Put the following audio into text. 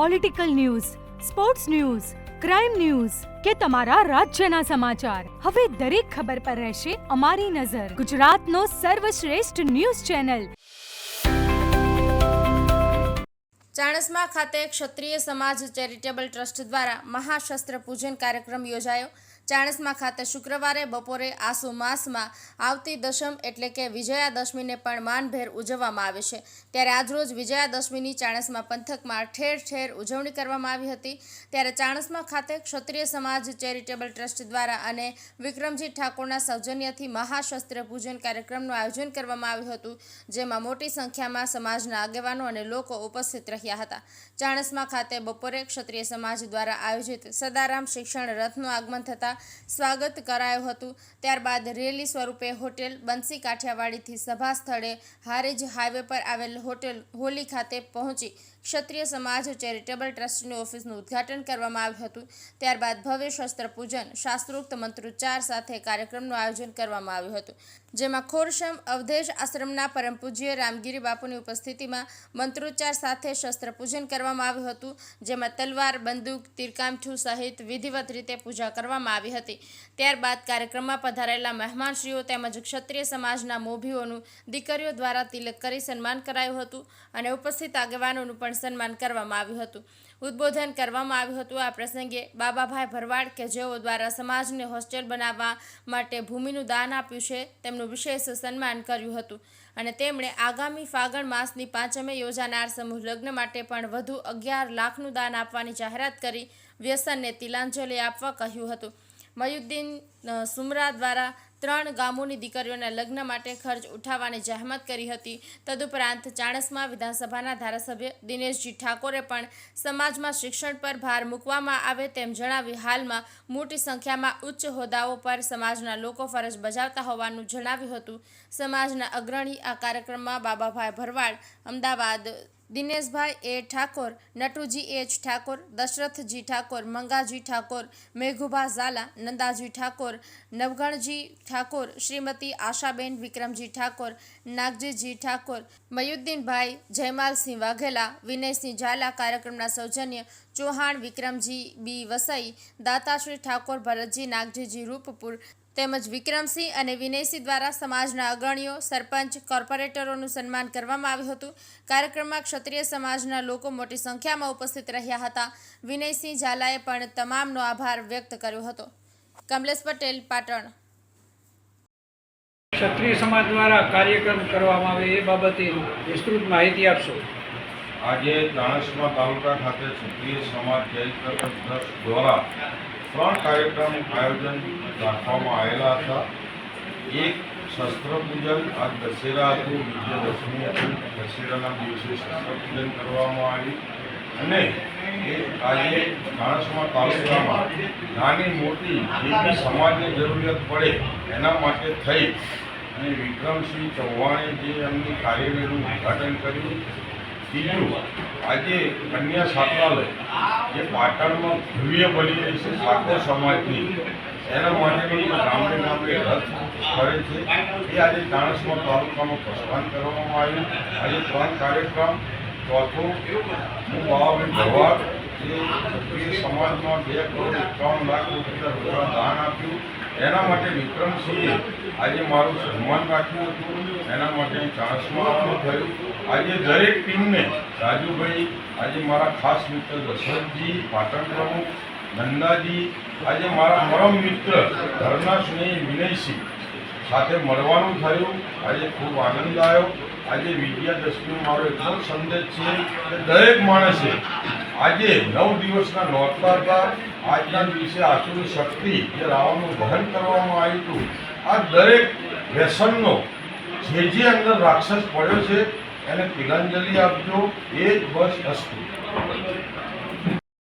Political news sports news crime news કે તમારા રાજ્યના સમાચાર. હવે દરેક ખબર પર રહેશે અમારી નજર. ગુજરાતનો સર્વશ્રેષ્ઠ ન્યૂઝ ચેનલ. ચાણસ્મા ખાતે ક્ષત્રિય સમાજ ચેરિટેબલ ટ્રસ્ટ દ્વારા મહાશસ્ત્ર પૂજન કાર્યક્રમ યોજાયો. ચાણસ્મા ખાતે શુક્રવારે બપોરે આસો માસમાં આવતી દશમ એટલે કે વિજયાદશમીને પણ માનભેર ઉજવવામાં આવે છે. ત્યારે આજરોજ વિજયાદશમીની ચાણસમા પંથકમાં ઠેર ઠેર ઉજવણી કરવામાં આવી હતી. ત્યારે ચાણસમા ખાતે ક્ષત્રિય સમાજ ચેરિટેબલ ટ્રસ્ટ દ્વારા અને વિક્રમજી ઠાકોરના સૌજન્યથી મહાશસ્ત્ર પૂજન કાર્યક્રમનું આયોજન કરવામાં આવ્યું હતું, જેમાં મોટી સંખ્યામાં સમાજના આગેવાનો અને લોકો ઉપસ્થિત રહ્યા હતા. ચાણસમા ખાતે બપોરે ક્ષત્રિય સમાજ દ્વારા આયોજિત સદારામ શિક્ષણ રથનું આગમન થતાં સ્વાગત કરાયું હતું. ત્યારબાદ રેલી સ્વરૂપે હોટેલ બંસી કાઠિયાવાડીથી સભા સ્થળે હારેજ હાઈવે પર આવેલ હોટેલ હોલી ખાતે પહોંચી ક્ષત્રિય સમાજ ચેરિટેબલ ટ્રસ્ટની ઓફિસનું ઉદ્ઘાટન કરવામાં આવ્યું હતું. ત્યારબાદ ભવ્ય શસ્ત્ર પૂજન શાસ્ત્રોક્ત મંત્રોચ્ચાર સાથે કાર્યક્રમનું આયોજન કરવામાં આવ્યું હતું. જેમાં ખોરશમ, અવધેશ આશ્રમના પરમ પૂજ્ય રામગીરી બાપુની ઉપસ્થિતિમાં મંત્રોચ્ચાર સાથે શસ્ત્ર પૂજન કરવામાં આવ્યું હતું, જેમાં તલવાર, બંદૂક, તીરકામઠું સહિત વિધિવત રીતે પૂજા કરવામાં આવી હતી. ત્યારબાદ કાર્યક્રમમાં પધારેલા મહેમાનશ્રીઓ તેમજ ક્ષત્રિય સમાજના મોભીઓનું દીકરીઓ દ્વારા તિલક કરી સન્માન કરાયું હતું અને ઉપસ્થિત આગેવાનોનું પણ સન્માન કરવામાં આવ્યું હતું. ઉદ્બોધન કરવામાં આવ્યું હતું આ પ્રસંગે બાબાભાઈ ભરવાડ કે જેઓ દ્વારા સમાજને હોસ્ટેલ બનાવવા માટે ભૂમિનું દાન આપ્યું છે, તેમનું વિશેષ સન્માન કર્યું હતું. અને તેમણે આગામી ફાગણ માસની પાંચમે યોજાનાર સમૂહ લગ્ન માટે પણ વધુ અગિયાર લાખનું દાન આપવાની જાહેરાત કરી વ્યસનને તિલાંજલિ આપવા કહ્યું હતું. મયુદ્દીન સુમરા દ્વારા ત્રણ ગામોની દીકરીઓના લગ્ન માટે ખર્ચ ઉઠાવવાની જહેમત કરી હતી. તદુપરાંત ચાણસમાં વિધાનસભાના ધારાસભ્ય દિનેશજી ઠાકોરે પણ સમાજમાં શિક્ષણ પર ભાર મૂકવામાં આવે તેમ જણાવી હાલમાં મોટી સંખ્યામાં ઉચ્ચ હોદ્દાઓ પર સમાજના લોકો ફરજ બજાવતા હોવાનું જણાવ્યું હતું. સમાજના અગ્રણી આ કાર્યક્રમમાં બાબાભાઈ ભરવાડ, અમદાવાદ દિનેશભાઈ એ ઠાકોર, નટુજી એચ ઠાકોર, દશરથજી ઠાકોર, મંગાજી ઠાકોર, મેઘુભા ઝાલા, નંદાજી ઠાકોર, નવગણજી ઠાકોર, શ્રીમતી આશાબેન વિક્રમજી ઠાકોર, નાગજીજી ઠાકોર, મયુદ્દીનભાઈ જયમાલસિંહ વાઘેલા, વિનયસિંહ ઝાલા કાર્યક્રમના સૌજન્ય, ચૌહાણ વિક્રમજી બી વસઈ, દાતાશ્રી ઠાકોર ભરતજી, નાગજીજી રૂપપુર તેમજ વિક્રમસિંહ અને વિનયસિંહ દ્વારા સમાજના અગ્રણીઓ સરપંચ કોર્પોરેટરોનું સન્માન કરવામાં આવ્યું હતું. કાર્યક્રમમાં ક્ષત્રિય સમાજના લોકો મોટી સંખ્યામાં ઉપસ્થિત રહ્યા હતા. વિનયસિંહ ઝાલાએ પણ તમામનો આભાર વ્યક્ત કર્યો હતો. કમલેશ પટેલ પાટણ. ક્ષત્રિય સમાજ દ્વારા કાર્યક્રમ કરવામાં આવે એ બાબતે વિસ્તૃત માહિતી આપશો. આજે દાણસમાં તાલુકા ખાતે ક્ષત્રિય સમાજ દ્વારા ત્રણ કાર્યક્રમ આયોજન રાખવામાં આવેલા હતા. એક શસ્ત્રપૂજન, આ દશેરા હતું, વિજયદશમી હતું. દશેરાના દિવસે શસ્ત્રપૂજન કરવામાં આવ્યું અને એ આજે માણસમાં તાલુકામાં નાની મોટી જે બી સમાજને જરૂરિયાત પડે એના માટે થઈ. અને વિક્રમસિંહ ચૌહાણે જે એમની કાર્યવાહીનું ઉદ્ઘાટન કર્યું. બીજું આજે કન્યા છાત્રાલય જે પાટણમાં ભવ્ય બની રહી છે સાકો સમાજની. એના માટેની ગામડે ગામડે રથ કરે છે. એ આજે ચાણસ્મા તાલુકામાં પ્રસ્થાન કરવામાં આવ્યું. આજે ત્રણ કાર્યક્રમ. ચોથો, હું બાબાભાઈ ભરવાડ જે સમાજમાં બે કરોડ એકાવન લાખ રૂપિયા દાન આપ્યું. એના માટે વિક્રમસિંહે આજે મારું સન્માન રાખ્યું હતું. એના માટે ચાન્સમાં આપણું થયું. આજે દરેક ટીમને રાજુભાઈ, આજે મારા ખાસ મિત્ર દશરથજી, પાટણ પ્રમુખ નંદાજી, આજે મારા પરમ મિત્ર ધરના સ્નેહી વિનયસિંહ સાથે મળવાનું થયું. આજે ખૂબ આનંદ આવ્યો. આજે વિજયાદશમીનો મારો એટલો સંદેશ છે કે દરેક માણસે આજે નવ દિવસના નોરતા હતા આજના દિવસે આસુરી શક્તિ જે રાવણનું વહન કરવામાં આવ્યું હતું, આ દરેક વ્યસનનો જે જે અંદર રાક્ષસ પડ્યો છે, એને તિલાંજલિ આપજો, એ જ બસ અસ્તુ.